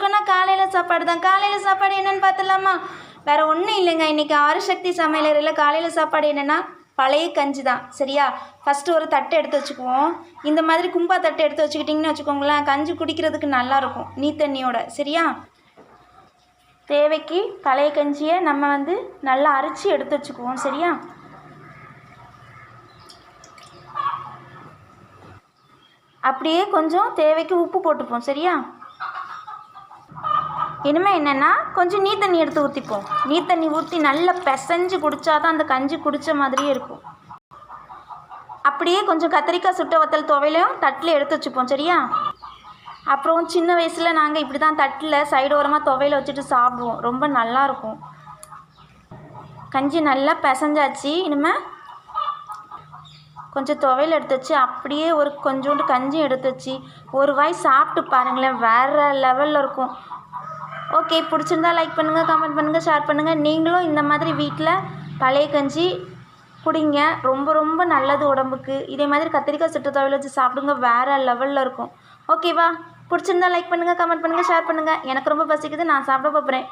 காலையில் சாப்பாடு தான். காலையில் சாப்பாடு என்னென்னு பார்த்துடலாமா? வேறு ஒன்றும் இல்லைங்க. இன்றைக்கி ஆறுசக்தி சமையலறையில் காலையில் சாப்பாடு என்னென்னா பழைய கஞ்சி தான். சரியா? ஃபஸ்ட்டு ஒரு தட்டை எடுத்து வச்சுக்குவோம். இந்த மாதிரி கும்பா தட்டை எடுத்து வச்சுக்கிட்டிங்கன்னு வச்சுக்கோங்களேன் கஞ்சி குடிக்கிறதுக்கு நல்லாயிருக்கும் நீ தண்ணியோட. சரியா? தேவைக்கு பழைய கஞ்சியை நம்ம வந்து நல்லா அரைச்சி எடுத்து வச்சுக்குவோம். சரியா? அப்படியே கொஞ்சம் தேவைக்கு உப்பு போட்டுப்போம். சரியா? இனிமேல் என்னென்னா கொஞ்சம் நீ தண்ணி எடுத்து ஊற்றிப்போம் நீ தண்ணி ஊற்றி நல்லா பிசைஞ்சு குடித்தாதான் அந்த கஞ்சி குடித்த மாதிரியே இருக்கும். அப்படியே கொஞ்சம் கத்திரிக்காய் சுட்ட வத்தல் துவையிலையும் தட்டில் எடுத்து வச்சுப்போம் சரியா? அப்புறம் சின்ன வயசில் நாங்கள் இப்படி தான் தட்டில் சைடு ஓரமாக துவையில் வச்சுட்டு சாப்பிடுவோம். ரொம்ப நல்லாயிருக்கும் கஞ்சி நல்லா பிசைஞ்சாச்சு. இனிமேல் கொஞ்சம் துவையல் எடுத்து வச்சு அப்படியே ஒரு கொஞ்சோண்டு கஞ்சி எடுத்து வச்சு ஒரு வாய் சாப்பிட்டு பாருங்களேன் வேறு லெவலில் இருக்கும். ஓகே பிடிச்சிருந்தா லைக் பண்ணுங்கள் கமெண்ட் பண்ணுங்கள் ஷேர் பண்ணுங்கள் நீங்களும் இந்த மாதிரி வீட்டில் பழைய கஞ்சி குடிங்க. ரொம்ப ரொம்ப நல்லது உடம்புக்கு. இதே மாதிரி கத்திரிக்காய் சுட்டு வச்சு சாப்பிடுங்க. வேறு லெவலில் இருக்கும். ஓகேவா பிடிச்சிருந்தா லைக் பண்ணுங்கள் கமெண்ட் பண்ணுங்கள் ஷேர் பண்ணுங்கள் எனக்கு ரொம்ப பசிக்குது நான் சாப்பிட போகிறேன்